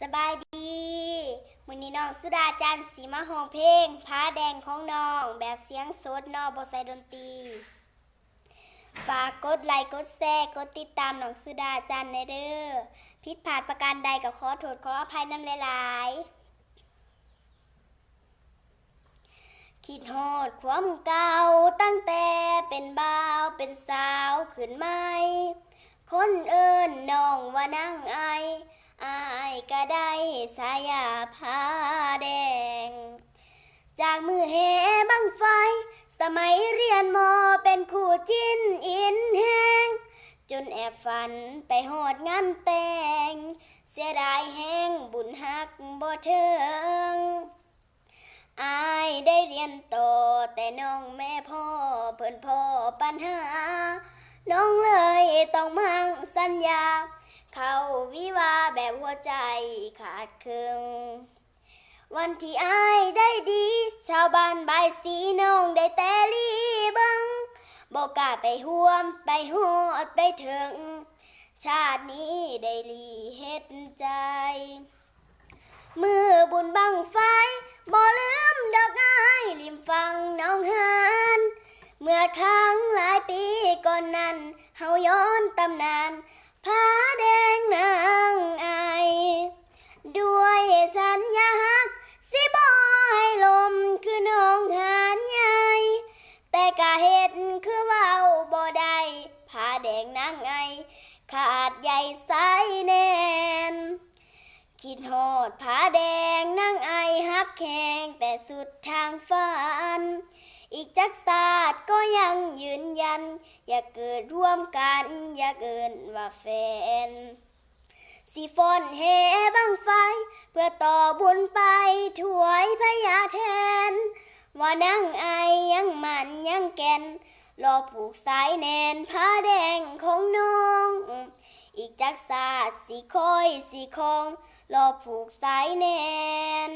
สบายดีมือนี้น้องสุดาจันทร์สีมาห้องเพลงผ้าแดงของน้อง แบบเสียงสดนอบ่ใส่ดนตรีฝากกดไลค์กดแชร์กดติดตามน้องสุดาจันทร์ในเด้อผิดพลาดประการใดก็ขอโทษขออภัยน้ำหลายๆคิดฮอดความเก่าตั้งแต่เป็นบ่าวเป็นสาวขึ้นใหม่คนเอิญน้องว่านั่งไอ ก็ได้สายาผ้าแดง จากมือเหบังไฟ สมัยเรียนมอเป็นคู่จิ้นอินแหงจนแอบฝันไปหอดงานแต่ง เสียดายแห้งบุญหักบ่เทิงอายได้เรียนต่อแต่น้องแม่พ่อเพิ่อนพ่อปัญหา น้องเลยต้องมั่งสัญญา เข้าวิวาแบบหัวใจขาดครึ่งวันที่อายได้ดี ชาวบ้านบายสีน้องได้แต่ลีบังบอกกาไปห่วมไปหอดไปถึง ชาตินี้ได้ลีเฮ็ดใจ มือบุญบังไฟบ่ลืมดอกไม้ริมฟังน้องหานเมื่อครั้งหลายปีก่อนนั้น เฮาย้อนตำนาน กะเฮ็ดคือเว้าบ่ได้ผ้าแดงนางไอขาดใยสายแน่นคิดฮอดผ้าแดงนั่งไอฮักแข็งแต่สุดทางฝัน อีกจักศาสตร์ก็ยังยืนยัน อย่าเกิดร่วมกัน อย่าเกินว่าแฟนสีฝนเฮบังไฟ เพื่อต่อบุญไปถวายพญาแท ว่านั่งไอยังมันยังแก่นรอผูกสายแนนผ้าแดงของน้อง อีกจักศาสตร์สีคอยสีคองรอผูกสายแนน